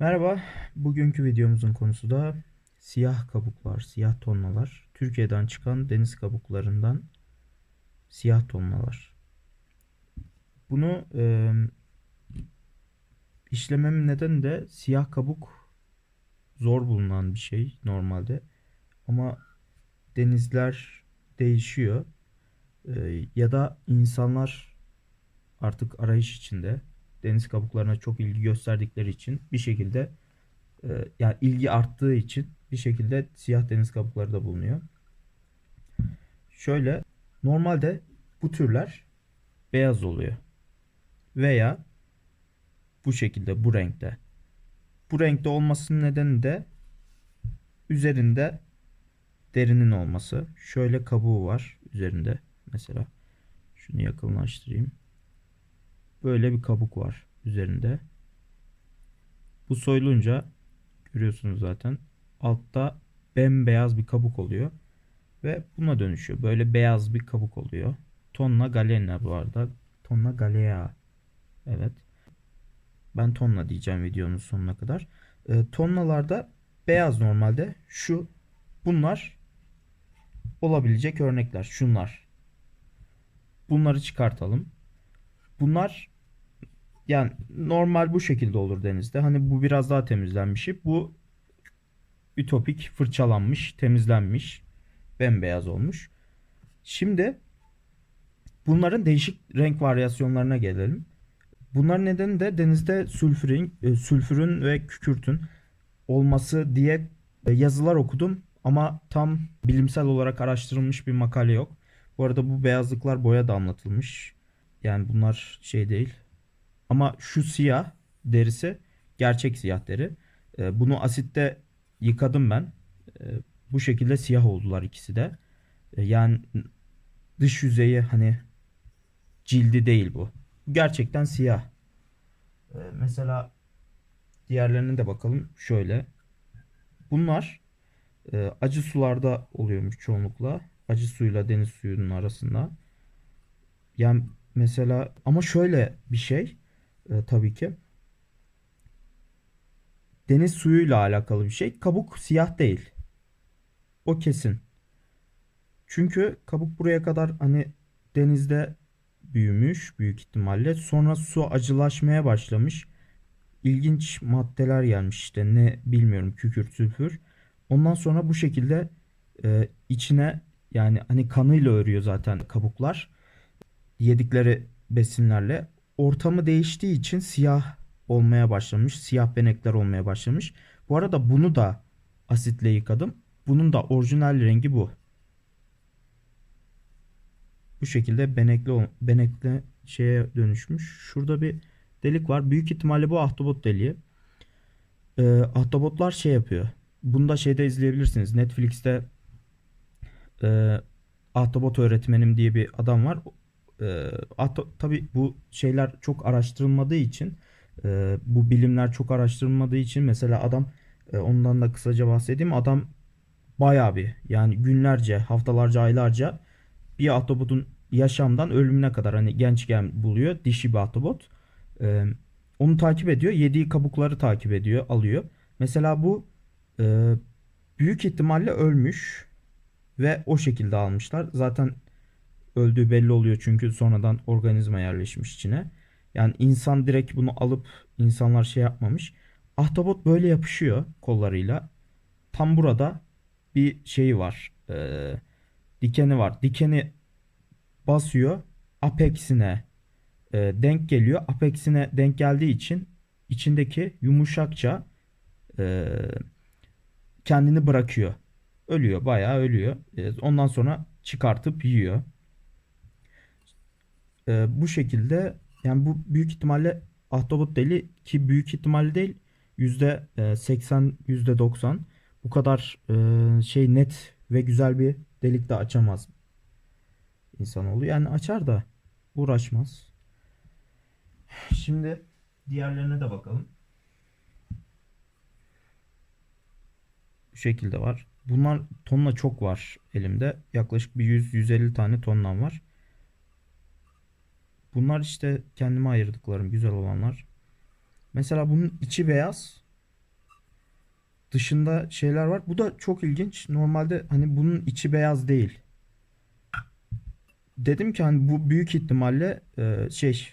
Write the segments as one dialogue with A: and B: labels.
A: Merhaba, bugünkü videomuzun konusu da siyah kabuklar, siyah tonnalar. Türkiye'den çıkan deniz kabuklarından siyah tonnalar. Bunu e, işlememin nedeni de siyah kabuk zor bulunan bir şey normalde. Ama denizler değişiyor. E, ya da insanlar artık arayış içinde deniz kabuklarına çok ilgi gösterdikleri için bir şekilde e, yani ilgi arttığı için bir şekilde siyah deniz kabukları da bulunuyor. Şöyle normalde bu türler beyaz oluyor veya bu şekilde bu renkte. Bu renkte olmasının nedeni de üzerinde derinin olması. Şöyle kabuğu var üzerinde mesela. Şunu yakınlaştırayım. Böyle bir kabuk var üzerinde. Bu soyulunca görüyorsunuz zaten altta bembeyaz bir kabuk oluyor ve buna dönüşüyor. Böyle beyaz bir kabuk oluyor. Tonna galena bu arada. Tonna galea. Evet. Ben tonla diyeceğim videonun sonuna kadar. E, tonnalarda beyaz normalde. Şu bunlar olabilecek örnekler. Şunlar. Bunları çıkartalım. Bunlar yani normal bu şekilde olur denizde. Hani bu biraz daha temizlenmiş. Bu ütopik fırçalanmış, temizlenmiş, bembeyaz olmuş. Şimdi bunların değişik renk varyasyonlarına gelelim. Bunların nedeni de denizde sülfürün, e, sülfürün ve kükürtün olması diye e, yazılar okudum ama tam bilimsel olarak araştırılmış bir makale yok. Bu arada bu beyazlıklar boya da anlatılmış. Yani bunlar şey değil. Ama şu siyah derisi gerçek siyah deri. E, bunu asitte yıkadım ben. E, bu şekilde siyah oldular ikisi de. E, yani dış yüzeyi hani cildi değil bu. Gerçekten siyah. Mesela diğerlerine de bakalım. Şöyle. Bunlar e, acı sularda oluyormuş çoğunlukla. Acı suyla deniz suyunun arasında. Yani Mesela ama şöyle bir şey e, tabii ki deniz suyuyla alakalı bir şey. Kabuk siyah değil. O kesin. Çünkü kabuk buraya kadar hani denizde büyümüş büyük ihtimalle. Sonra su acılaşmaya başlamış. İlginç maddeler gelmiş işte ne bilmiyorum kükürt, sülfür. Ondan sonra bu şekilde e, içine yani hani kanıyla örüyor zaten kabuklar yedikleri besinlerle ortamı değiştiği için siyah olmaya başlamış. Siyah benekler olmaya başlamış. Bu arada bunu da asitle yıkadım. Bunun da orijinal rengi bu. Bu şekilde benekli benekli şeye dönüşmüş. Şurada bir delik var. Büyük ihtimalle bu ahtapot deliği. Ee, ahtapotlar şey yapıyor. Bunu da şeyde izleyebilirsiniz. Netflix'te e, Ahtapot Öğretmenim diye bir adam var. E, tabii bu şeyler çok araştırılmadığı için e, bu bilimler çok araştırılmadığı için mesela adam e, ondan da kısaca bahsedeyim. Adam bayağı bir yani günlerce, haftalarca, aylarca bir ahtapotun yaşamdan ölümüne kadar hani gençken buluyor dişi bir ahtapot. E, onu takip ediyor. Yediği kabukları takip ediyor, alıyor. Mesela bu e, büyük ihtimalle ölmüş ve o şekilde almışlar. Zaten öldüğü belli oluyor çünkü sonradan organizma yerleşmiş içine. Yani insan direkt bunu alıp insanlar şey yapmamış. Ahtapot böyle yapışıyor kollarıyla. Tam burada bir şeyi var. E, dikeni var. Dikeni basıyor. Apex'ine e, denk geliyor. Apex'ine denk geldiği için içindeki yumuşakça e, kendini bırakıyor. Ölüyor. Bayağı ölüyor. E, ondan sonra çıkartıp yiyor. E, bu şekilde yani bu büyük ihtimalle ahtapot deli ki büyük ihtimalle değil yüzde 80 yüzde 90 bu kadar e, şey net ve güzel bir delik de açamaz insanoğlu. Yani açar da uğraşmaz. Şimdi diğerlerine de bakalım. Bu şekilde var. Bunlar tonla çok var elimde. Yaklaşık bir 100-150 tane tonlam var. Bunlar işte kendime ayırdıklarım güzel olanlar. Mesela bunun içi beyaz. dışında şeyler var. Bu da çok ilginç. Normalde hani bunun içi beyaz değil. Dedim ki hani bu büyük ihtimalle e, şey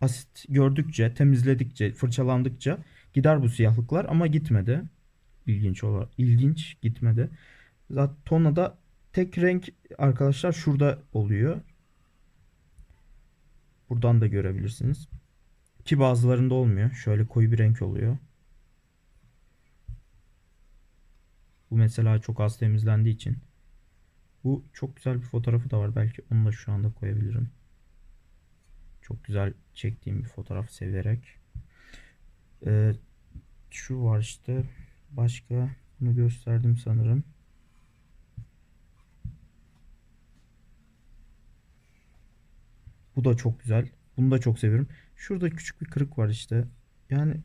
A: asit gördükçe, temizledikçe, fırçalandıkça gider bu siyahlıklar ama gitmedi. İlginç olarak ilginç gitmedi. Zaten tonada tek renk arkadaşlar şurada oluyor. Buradan da görebilirsiniz. Ki bazılarında olmuyor. Şöyle koyu bir renk oluyor. Bu mesela çok az temizlendiği için. Bu çok güzel bir fotoğrafı da var. Belki onu da şu anda koyabilirim. Çok güzel çektiğim bir fotoğraf severek. Ee, şu var işte. Başka bunu gösterdim sanırım. Bu da çok güzel. Bunu da çok seviyorum. Şurada küçük bir kırık var işte. Yani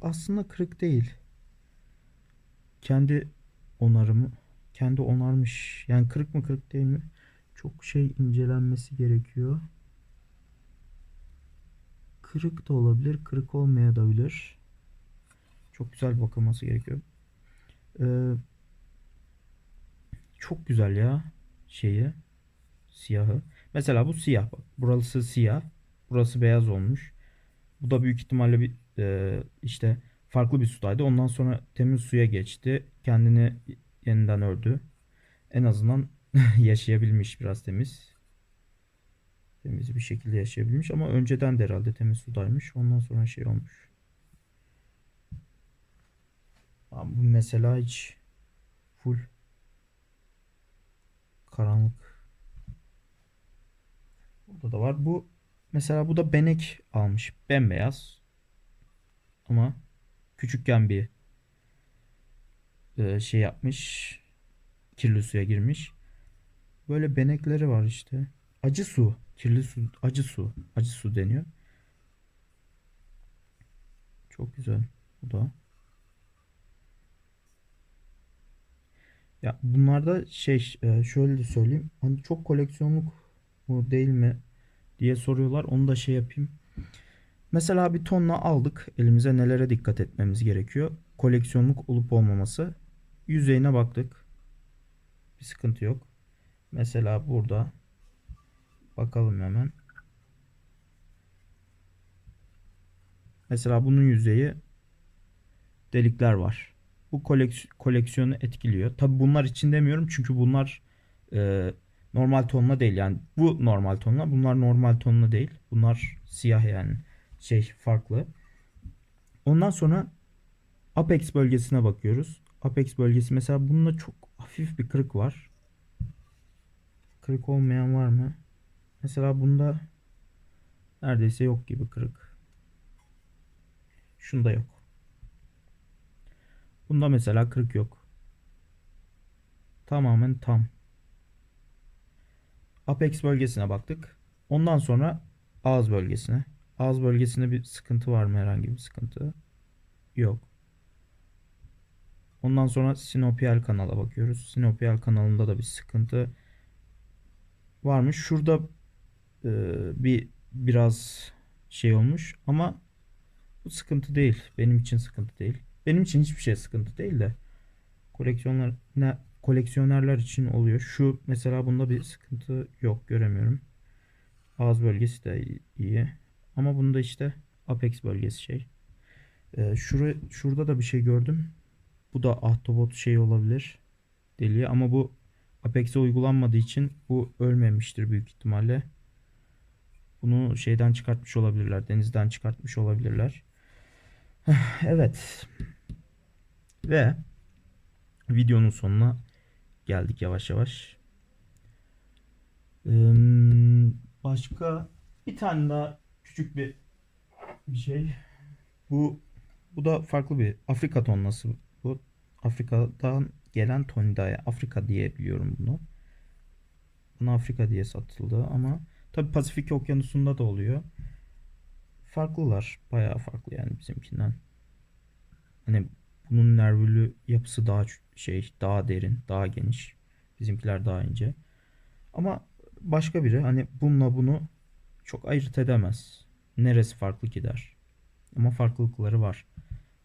A: aslında kırık değil. Kendi onarımı. Kendi onarmış. Yani kırık mı kırık değil mi? Çok şey incelenmesi gerekiyor. Kırık da olabilir. Kırık olmayabilir. Çok güzel bakılması gerekiyor. Ee, çok güzel ya şeyi siyahı. Mesela bu siyah bak. Burası siyah. Burası beyaz olmuş. Bu da büyük ihtimalle bir e, işte farklı bir sudaydı. Ondan sonra temiz suya geçti. Kendini yeniden ördü. En azından yaşayabilmiş biraz temiz. Temiz bir şekilde yaşayabilmiş ama önceden de herhalde temiz sudaymış. Ondan sonra şey olmuş. Bu mesela hiç full karanlık. Burada da var. Bu mesela bu da benek almış. Bembeyaz. Ama küçükken bir e, şey yapmış. Kirli suya girmiş. Böyle benekleri var işte. Acı su. Kirli su. Acı su. Acı su deniyor. Çok güzel. Bu da. Ya bunlarda şey e, şöyle söyleyeyim. Hani çok koleksiyonluk mu değil mi diye soruyorlar. Onu da şey yapayım. Mesela bir tonla aldık. Elimize nelere dikkat etmemiz gerekiyor? Koleksiyonluk olup olmaması. Yüzeyine baktık. Bir sıkıntı yok. Mesela burada bakalım hemen. Mesela bunun yüzeyi delikler var. Bu koleks- koleksiyonu etkiliyor. Tabi bunlar için demiyorum çünkü bunlar e, normal tonla değil. Yani bu normal tonla, bunlar normal tonla değil. Bunlar siyah yani şey farklı. Ondan sonra apex bölgesine bakıyoruz. Apex bölgesi mesela bunda çok hafif bir kırık var. Kırık olmayan var mı? Mesela bunda neredeyse yok gibi kırık. Şunda yok. Bunda mesela kırık yok. Tamamen tam. Apex bölgesine baktık. Ondan sonra ağız bölgesine. Ağız bölgesinde bir sıkıntı var mı herhangi bir sıkıntı? Yok. Ondan sonra sinopial kanala bakıyoruz. Sinopial kanalında da bir sıkıntı varmış. Şurada e, bir biraz şey olmuş ama bu sıkıntı değil. Benim için sıkıntı değil. Benim için hiçbir şey sıkıntı değil de koleksiyonlar ne koleksiyonerler için oluyor. Şu mesela bunda bir sıkıntı yok göremiyorum. Ağız bölgesi de iyi. Ama bunda işte apex bölgesi şey. Ee, şura, şurada da bir şey gördüm. Bu da ahtapot şey olabilir. Deliği ama bu apex'e uygulanmadığı için bu ölmemiştir büyük ihtimalle. Bunu şeyden çıkartmış olabilirler. Denizden çıkartmış olabilirler. Evet. Ve videonun sonuna geldik yavaş yavaş. Ee, başka bir tane daha küçük bir bir şey. Bu bu da farklı bir Afrika tonlası. Bu Afrika'dan gelen tonidaya. Afrika diye biliyorum bunu. Buna Afrika diye satıldı ama tabi Pasifik Okyanusu'nda da oluyor. Farklılar. Bayağı farklı yani bizimkinden. Hani bunun nervülü yapısı daha şey, daha derin, daha geniş. Bizimkiler daha ince. Ama başka biri hani bununla bunu çok ayırt edemez. Neresi farklı ki der. Ama farklılıkları var.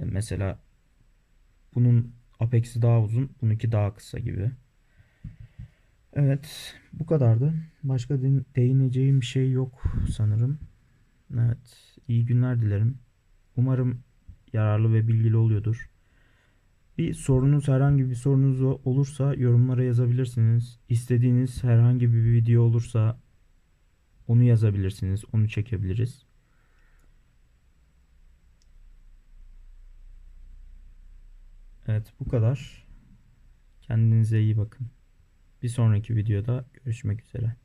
A: E, Mesela bunun Apex'i daha uzun, bununki daha kısa gibi. Evet, bu kadardı. Başka de- değineceğim bir şey yok sanırım. Evet, iyi günler dilerim. Umarım yararlı ve bilgili oluyordur. Bir sorunuz, herhangi bir sorunuz olursa yorumlara yazabilirsiniz. İstediğiniz herhangi bir video olursa onu yazabilirsiniz. Onu çekebiliriz. Evet, bu kadar. Kendinize iyi bakın. Bir sonraki videoda görüşmek üzere.